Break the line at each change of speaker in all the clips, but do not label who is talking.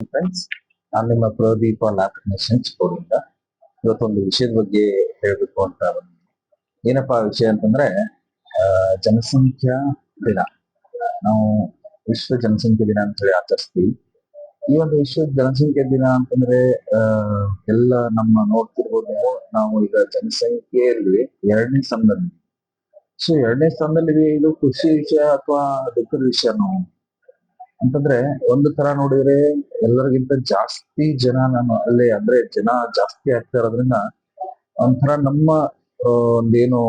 Friends ನಾನು ನಿಮ್ಮ ಪ್ರದೀಪ ಲ್ಯಾಕ್ನೇಷನ್ ಸ್ಕೂಲಿಂದ ಇವತ್ತೊಂದು ವಿಷಯದ ಬಗ್ಗೆ ಹೇಳಬೇಕು ಅಂತ ಬಂದಿದ್ದೀನಿ. ಏನಪ್ಪಾ ವಿಷಯ ಅಂತಂದ್ರೆ ಜನಸಂಖ್ಯಾ ದಿನ. ನಾವು ವಿಶ್ವ ಜನಸಂಖ್ಯೆ ದಿನ ಅಂತ ಹೇಳಿ ಆಚರಿಸ್ತೀವಿ. ಈ ಒಂದು ವಿಶ್ವ ಜನಸಂಖ್ಯೆ ದಿನ ಅಂತಂದ್ರೆ ಎಲ್ಲ ನಮ್ಮ ನೋಡ್ತಿರ್ಬೋದು ನಾವು ಈಗ ಜನಸಂಖ್ಯೆಯಲ್ಲಿ ಎರಡನೇ ಸ್ಥಾನದಲ್ಲಿ ಸೊ ಎರಡನೇ ಸ್ಥಾನದಲ್ಲಿ ಇದು ಖುಷಿ ವಿಷಯ ಅಥವಾ ದುಃಖದ ವಿಷಯ ನಾವು? ಅಂತಂದ್ರೆ ಒಂದು ತರ ನೋಡಿದ್ರೆ ಎಲ್ಲರಿಗಿಂತ ಜಾಸ್ತಿ ಜನ ನಾನು ಅಲ್ಲಿ, ಅಂದ್ರೆ ಜನ ಜಾಸ್ತಿ ಆಗ್ತಾ ಇರೋದ್ರಿಂದ ಒಂಥರ ನಮ್ಮ ಒಂದೇನು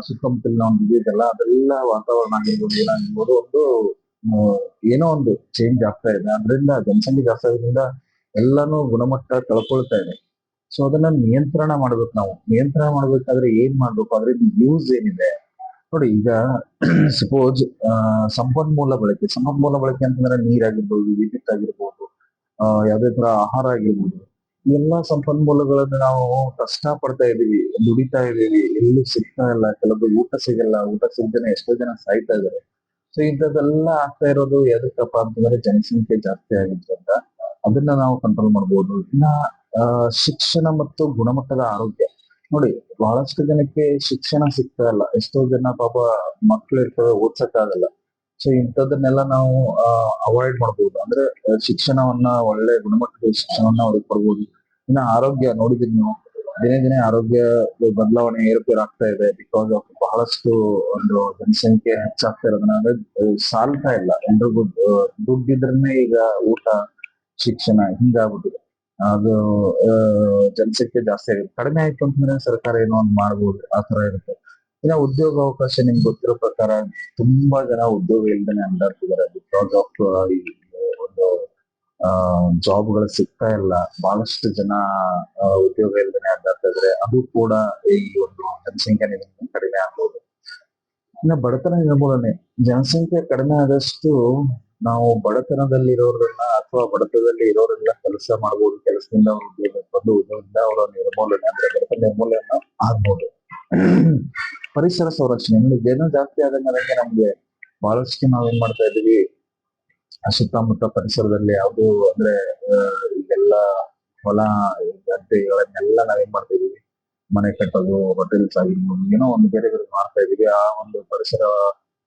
ಸುತ್ತಮುತ್ತಲಿನ ಒಂದು ಇದೆಯಲ್ಲ, ಅದೆಲ್ಲ ವಾತಾವರಣ ಆಗಿರ್ಬೋದು, ಏನಾಗಿರ್ಬೋದು, ಒಂದು ಏನೋ ಒಂದು ಚೇಂಜ್ ಆಗ್ತಾ ಇದೆ. ಅದರಿಂದ, ಜನಸಂಖ್ಯೆ ಜಾಸ್ತಿ ಆಗೋದ್ರಿಂದ ಎಲ್ಲಾನು ಗುಣಮಟ್ಟ ಕಳ್ಕೊಳ್ತಾ ಇದೆ. ಸೊ ಅದನ್ನ ನಿಯಂತ್ರಣ ಮಾಡ್ಬೇಕು ನಾವು. ನಿಯಂತ್ರಣ ಮಾಡ್ಬೇಕಾದ್ರೆ ಏನ್ ಮಾಡ್ಬೇಕು? ಅದ್ರಿಂದ ಯೂಸ್ ಏನಿದೆ? ನೋಡಿ, ಈಗ ಸಪೋಸ್ ಸಂಪನ್ಮೂಲ ಬಳಕೆ ಸಂಪನ್ಮೂಲ ಬಳಕೆ ಅಂತಂದ್ರೆ ನೀರಾಗಿರ್ಬೋದು, ವಿದ್ಯುತ್ ಆಗಿರ್ಬೋದು ಯಾವುದೇ ತರ ಆಹಾರ ಆಗಿರ್ಬೋದು, ಎಲ್ಲಾ ಸಂಪನ್ಮೂಲಗಳನ್ನ ನಾವು ಕಷ್ಟ ಪಡ್ತಾ ಇದೀವಿ ದುಡಿತಾ ಇದೀವಿ ಎಲ್ಲೂ ಸಿಗ್ತಾ ಇಲ್ಲ ಕೆಲವೊಬ್ಬರು ಊಟ ಸಿಗಲ್ಲ, ಊಟ ಸಿಗ್ದೇನೆ ಎಷ್ಟೋ ಜನ ಸಾಯ್ತಾ ಇದಾರೆ ಸೊ ಇಂಥದ್ದೆಲ್ಲ ಆಗ್ತಾ ಇರೋದು ಎದಕ್ಕಪ್ಪ ಅಂತಂದ್ರೆ ಜನಸಂಖ್ಯೆ ಜಾಸ್ತಿ ಆಗಿದ್ರಿಂದ ಅದನ್ನ ನಾವು ಕಂಟ್ರೋಲ್ ಮಾಡ್ಬೋದು. ಇನ್ನ ಶಿಕ್ಷಣ ಮತ್ತು ಗುಣಮಟ್ಟದ ಆರೋಗ್ಯ. ನೋಡಿ, ಬಹಳಷ್ಟು ಜನಕ್ಕೆ ಶಿಕ್ಷಣ ಸಿಗ್ತಾ ಇಲ್ಲ. ಎಷ್ಟೋ ಜನ ಪಾಪ ಮಕ್ಳು ಇರ್ತವೆ ಓದ್ಸಕ್ ಆಗಲ್ಲ. ಸೊ ಇಂಥದನ್ನೆಲ್ಲ ನಾವು ಅವಾಯ್ಡ್ ಮಾಡ್ಬೋದು. ಅಂದ್ರೆ, ಶಿಕ್ಷಣವನ್ನ ಒಳ್ಳೆ ಗುಣಮಟ್ಟದ ಶಿಕ್ಷಣವನ್ನ ಅವ್ರಿಗೆ ಕೊಡ್ಬೋದು. ಇನ್ನ ಆರೋಗ್ಯ ನೋಡಿದೀನಿ ನೀವು. ದಿನೇ ದಿನೇ ಆರೋಗ್ಯ ಬದಲಾವಣೆ ಏರುಪೇರು ಆಗ್ತಾ ಇದೆ. ಬಿಕಾಸ್ ಆಫ್ ಬಹಳಷ್ಟು ಒಂದು ಜನಸಂಖ್ಯೆ ಹೆಚ್ಚಾಗ್ತಾ ಇರೋದನ್ನ ಅಂದ್ರೆ ಸಾಲ್ತಾ ಇಲ್ಲ. ಎಲ್ರಿಗೂ ದುಡ್ಡಿದ್ರೇ ಈಗ ಊಟ, ಶಿಕ್ಷಣ ಹಿಂಗಾಗ್ಬಿಟ್ಟಿದೆ. ಅದು ಜನಸಂಖ್ಯೆ ಜಾಸ್ತಿ ಆಗಿದೆ ಕಡಿಮೆ ಆಯ್ತು ಅಂತಂದ್ರೆ ಸರ್ಕಾರ ಏನೋ ಒಂದು ಮಾಡ್ಬೋದು, ಆ ತರ ಇರುತ್ತೆ. ಇನ್ನ ಉದ್ಯೋಗ ಅವಕಾಶ ನಿಮ್ಗೆ ಗೊತ್ತಿರೋ ಪ್ರಕಾರ ತುಂಬಾ ಜನ ಉದ್ಯೋಗ ಇಲ್ದೇನೆ ಅಂದಾಡ್ತಿದ್ದಾರೆ ಬಿಕಾಸ್ ಆಫ್ ಈ, ಒಂದು ಜಾಬ್ಗಳು ಸಿಗ್ತಾ ಇಲ್ಲ. ಬಹಳಷ್ಟು ಜನ ಉದ್ಯೋಗ ಇಲ್ದೇನೆ ಅಡ್ಡಾಡ್ತಾ ಇದ್ರೆ ಅದು ಕೂಡ ಈ ಒಂದು ಜನಸಂಖ್ಯೆ ಕಡಿಮೆ ಆಗ್ಬೋದು. ಇನ್ನ ಬಡತನ ನಿರ್ಮೂಲನೆ ಜನಸಂಖ್ಯೆ ಕಡಿಮೆ ಆದಷ್ಟು ನಾವು ಬಡತನದಲ್ಲಿರೋರನ್ನ ಅಥವಾ ಬಡತನದಲ್ಲಿ ಇರೋರೆಲ್ಲ ಕೆಲಸ ಮಾಡ್ಬೋದು, ಕೆಲಸದಿಂದ ಬಂದು ಉದ್ಯೋಗದಿಂದ ಅವರ ನಿರ್ಮೂಲನೆ ಅಂದ್ರೆ ಬಡತನ ನಿರ್ಮೂಲನೆ ಆಗ್ಬೋದು. ಪರಿಸರ ಸಂರಕ್ಷಣೆ, ಅಂದ್ರೆ ಜನ ಜಾಸ್ತಿ ಆದಂಗೆ ಆದಂಗೆ ನಮ್ಗೆ ಬಹಳಷ್ಟು ಏನ್ ಮಾಡ್ತಾ ಇದೀವಿ ಸುತ್ತಮುತ್ತ ಪರಿಸರದಲ್ಲಿ ಯಾವ್ದು ಅಂದ್ರೆ ಈಗೆಲ್ಲ ಹೊಲ ಗದ್ದೆಗಳನ್ನೆಲ್ಲ ನಾವೇನ್ ಮಾಡ್ತಾ ಇದೀವಿ ಮನೆ ಕಟ್ಟೋದು ಹೋಟೆಲ್ಸ್ ಆಗಿರ್ಬೋದು, ಏನೋ ಒಂದು ಬೇರೆ ಬೇರೆ ಮಾಡ್ತಾ ಇದೀವಿ ಆ ಒಂದು ಪರಿಸರ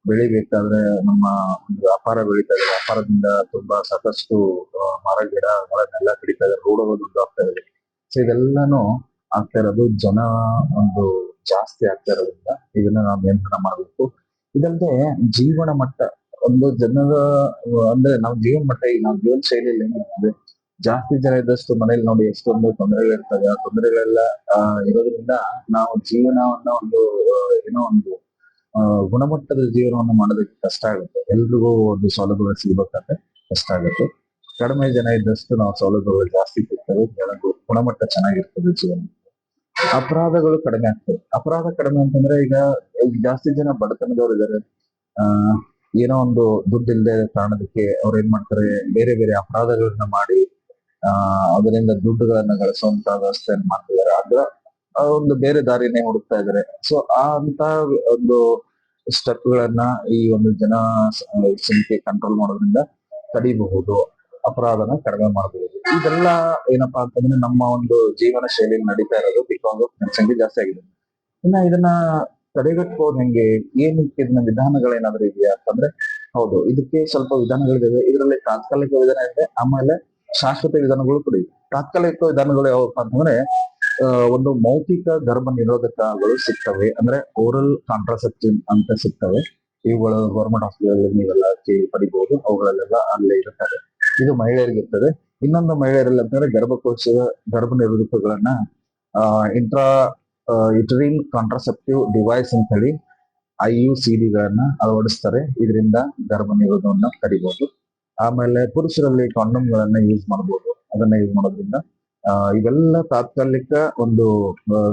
ಬೆಳಿಬೇಕಾದ್ರೆ ನಮ್ಮ ಒಂದು ವ್ಯಾಪಾರ ಬೆಳೀತಾ ಇದೆ. ವ್ಯಾಪಾರದಿಂದ ತುಂಬಾ ಸಾಕಷ್ಟು ಮರ, ಗಿಡ ಗಿಡಗಳನ್ನೆಲ್ಲ ಕಡಿತಾ ಇದೆ. ರೋಡ್ ದುಡ್ಡು ಆಗ್ತಾ ಇದೆ ಸೊ ಇದೆಲ್ಲಾನು ಆಗ್ತಾ ಇರೋದು ಜನ ಒಂದು ಜಾಸ್ತಿ ಆಗ್ತಾ ಇರೋದ್ರಿಂದ ಇದನ್ನ ನಾವು ನಿಯಂತ್ರಣ ಮಾಡಬೇಕು. ಇದಲ್ಲದೆ ಜೀವನ ಮಟ್ಟ, ಒಂದು ಜನರ, ಅಂದ್ರೆ ನಾವು ಜೀವನ ಮಟ್ಟ ಈಗ ನಾವು ಜೀವನ ಶೈಲಿಯಲ್ಲಿ ಏನಿರ್ತದೆ ಜಾಸ್ತಿ ಜನ ಇದ್ದಷ್ಟು ಮನೇಲಿ ನೋಡಿ ಎಷ್ಟೊಂದು ತೊಂದರೆಗಳಿರ್ತವೆ ಆ ತೊಂದರೆಗಳೆಲ್ಲ ಇರೋದ್ರಿಂದ ನಾವು ಜೀವನವನ್ನ ಒಂದು ಏನೋ ಒಂದು ಗುಣಮಟ್ಟದ ಜೀವನವನ್ನು ಮಾಡೋದಕ್ಕೆ ಕಷ್ಟ ಆಗುತ್ತೆ. ಎಲ್ರಿಗೂ ಒಂದು ಸೌಲಭ್ಯಗಳು ಸಿಗಬೇಕಾದ್ರೆ ಕಷ್ಟ ಆಗುತ್ತೆ. ಕಡಿಮೆ ಜನ ಇದ್ದಷ್ಟು ನಾವು ಸೌಲಭ್ಯಗಳು ಜಾಸ್ತಿ ಸಿಗ್ತವೆ ಜನಗಳು ಗುಣಮಟ್ಟ ಚೆನ್ನಾಗಿರ್ತದೆ ಜೀವನ ಅಪರಾಧಗಳು ಕಡಿಮೆ ಆಗ್ತವೆ ಅಪರಾಧ ಕಡಿಮೆ ಅಂತಂದ್ರೆ ಈಗ ಜಾಸ್ತಿ ಜನ ಬಡತನದವರು ಇದ್ದಾರೆ ಆ, ಏನೋ ಒಂದು ದುಡ್ಡು ಇಲ್ಲದೆ ಕಾರಣದಕ್ಕೆ ಅವ್ರು ಏನ್ ಮಾಡ್ತಾರೆ? ಬೇರೆ ಬೇರೆ ಅಪರಾಧಗಳನ್ನ ಮಾಡಿ, ಆ, ಅದರಿಂದ ದುಡ್ಡುಗಳನ್ನ ಗಳಿಸುವಂತ ವ್ಯವಸ್ಥೆಯನ್ನು ಮಾಡ್ತಿದ್ದಾರೆ. ಅದ್ರ ಆ ಒಂದು ಬೇರೆ ದಾರಿನೇ ಹುಡುಕ್ತಾ ಇದಾರೆ. ಸೊ ಆ ಅಂತ ಒಂದು ಸ್ಟೆಪ್ ಗಳನ್ನ ಈ ಒಂದು ಜನ ಸಂಖ್ಯೆ ಕಂಟ್ರೋಲ್ ಮಾಡೋದ್ರಿಂದ ತಡಿಬಹುದು. ಅಪರಾಧನ ಕಡಿಮೆ ಮಾಡಬಹುದು. ಇದೆಲ್ಲ ಏನಪ್ಪಾ ಅಂತಂದ್ರೆ ನಮ್ಮ ಒಂದು ಜೀವನ ಶೈಲಿಯಲ್ಲಿ ನಡೀತಾ ಇರೋದು ಬಿಕಾಸ್ ಆಫ್ ಜನಸಂಖ್ಯೆ ಜಾಸ್ತಿ ಆಗಿದೆ. ಇನ್ನ ಇದನ್ನ ತಡೆಗಟ್ಬೋದು ಹೆಂಗೆ? ಏನಕ್ಕೆ ಇದನ್ನ ವಿಧಾನಗಳೇನಾದ್ರೂ ಇದೆಯಾ ಅಂತಂದ್ರೆ ಹೌದು, ಇದಕ್ಕೆ ಸ್ವಲ್ಪ ವಿಧಾನಗಳಿದಾವೆ. ಇದರಲ್ಲಿ ತಾತ್ಕಾಲಿಕ ವಿಧಾನ ಇದೆ, ಆಮೇಲೆ ಶಾಶ್ವತ ವಿಧಾನಗಳು ಕೂಡ ತಾತ್ಕಾಲಿಕ ವಿಧಾನಗಳು ಯಾವಪ್ಪ ಅಂತಂದ್ರೆ ಒಂದು ಮೌಖಿಕ ಗರ್ಭ ನಿರೋಧಕಗಳು ಸಿಗ್ತವೆ. ಅಂದ್ರೆ ಓರಲ್ ಕಾಂಟ್ರಾಸೆಪ್ಟಿವ್ ಅಂತ ಸಿಗ್ತವೆ. ಇವುಗಳು ಗೌರ್ಮೆಂಟ್ ಹಾಸ್ಪಿಟಲ್ ನೀವೆಲ್ಲ ಕೇಳಿ ಪಡಿಬಹುದು ಅವುಗಳಲ್ಲೆಲ್ಲ ಅಲ್ಲೇ ಇರುತ್ತವೆ. ಇದು ಮಹಿಳೆಯರಿಗೆ ಇರ್ತದೆ. ಇನ್ನೊಂದು ಮಹಿಳೆಯರಲ್ಲಿ ಅಂತಂದ್ರೆ ಗರ್ಭಕೋಶ ಗರ್ಭ ನಿರೋಧಕಗಳನ್ನ ಇಂಟ್ರಾ ಯುಟರಿನ್ ಕಾಂಟ್ರಾಸೆಪ್ಟಿವ್ ಡಿವೈಸ್ ಅಂತ ಹೇಳಿ ಐ ಯು ಸಿ ಡಿಗಳನ್ನ ಅಳವಡಿಸ್ತಾರೆ. ಇದರಿಂದ ಗರ್ಭ ನಿರೋಧವನ್ನ ತಡಿಬಹುದು ಆಮೇಲೆ ಪುರುಷರಲ್ಲಿ ಕಾಂಡಮ್ಗಳನ್ನ ಯೂಸ್ ಮಾಡಬಹುದು ಅದನ್ನ ಯೂಸ್ ಮಾಡೋದ್ರಿಂದ ಇವೆಲ್ಲ ತಾತ್ಕಾಲಿಕ ಒಂದು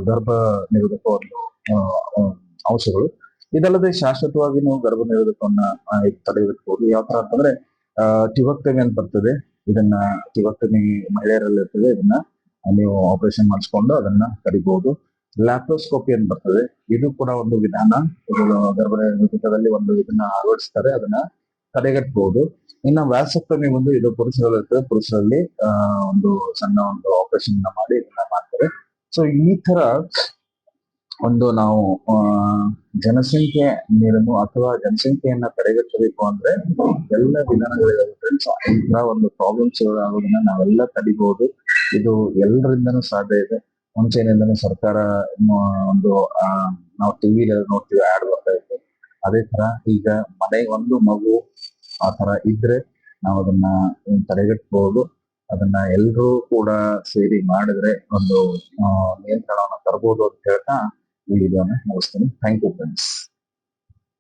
ಗರ್ಭ ನಿರೋಧಕ ಒಂದು ಅಂಶಗಳು ಇದಲ್ಲದೆ ಶಾಶ್ವತವಾಗಿ ನಾವು ಗರ್ಭ ನಿರೋಧಕವನ್ನ ತಡೆಗಟ್ಟಬಹುದು ಯಾವ ತರ ಅಂತಂದ್ರೆ ಟಿವಕ್ಟಮಿ ಅಂತ ಬರ್ತದೆ. ಇದನ್ನ ಟಿವಕ್ಟಮಿ ಮಹಿಳೆಯರಲ್ಲಿ ಇರ್ತದೆ ಇದನ್ನ ನೀವು ಆಪರೇಷನ್ ಮಾಡಿಸ್ಕೊಂಡು ಅದನ್ನ ತಡಿಬಹುದು ಲ್ಯಾಪ್ರೋಸ್ಕೋಪಿ ಅಂತ ಬರ್ತದೆ. ಇದು ಕೂಡ ಒಂದು ವಿಧಾನ. ಗರ್ಭ ನಿರೋಧಕದಲ್ಲಿ ಒಂದು ಇದನ್ನ ಅಳವಡಿಸ್ತಾರೆ. ಅದನ್ನ ತಡೆಗಟ್ಟಬಹುದು ಇನ್ನು ವ್ಯಾಸಕ್ತಮಿ ಒಂದು ಇದು ಪುರುಷರಲ್ಲಿ ಇರ್ತದೆ ಪುರುಷರಲ್ಲಿ ಒಂದು ಸಣ್ಣ ಒಂದು ಆಪರೇಷನ್ ಮಾಡಿ ಇದನ್ನ ಮಾಡ್ತಾರೆ. ಸೊ ಈ ತರ ಒಂದು ನಾವು ಜನಸಂಖ್ಯೆ ನಿರ್ಮೂ ಅಥವಾ ಜನಸಂಖ್ಯೆಯನ್ನ ತಡೆಗಟ್ಟಬೇಕು ಅಂದ್ರೆ ಎಲ್ಲ ವಿಧಾನಗಳಿದಾವೆ ಫ್ರೆಂಡ್ಸ್ ಇಂತಹ ಒಂದು ಪ್ರಾಬ್ಲಮ್ಸ್ ಆಗೋದನ್ನ ನಾವೆಲ್ಲ ತಡಿಬಹುದು ಇದು ಎಲ್ಲರಿಂದನೂ ಸಾಧ್ಯ ಇದೆ. ಮುಂಚೆನಿಂದನೂ ಸರ್ಕಾರ ಒಂದು ನಾವು ಟಿವಿ ನೋಡ್ತೀವಿ ಆಡ್ ಬರ್ತಾ ಇತ್ತು. ಅದೇ ತರ ಈಗ ಮನೆ ಒಂದು ಮಗು ಆ ತರ ಇದ್ರೆ ನಾವು ಅದನ್ನ ತಡೆಗಟ್ಟಬಹುದು ಅದನ್ನ ಎಲ್ಲರೂ ಕೂಡ ಸೇರಿ ಮಾಡಿದ್ರೆ ಒಂದು ನಿಯಂತ್ರಣವನ್ನು ತರಬಹುದು ಅಂತ ಹೇಳ್ತಾ ಈ ವಿಡಿಯೋನ ಮುಗಿಸ್ತೀನಿ. Thank you friends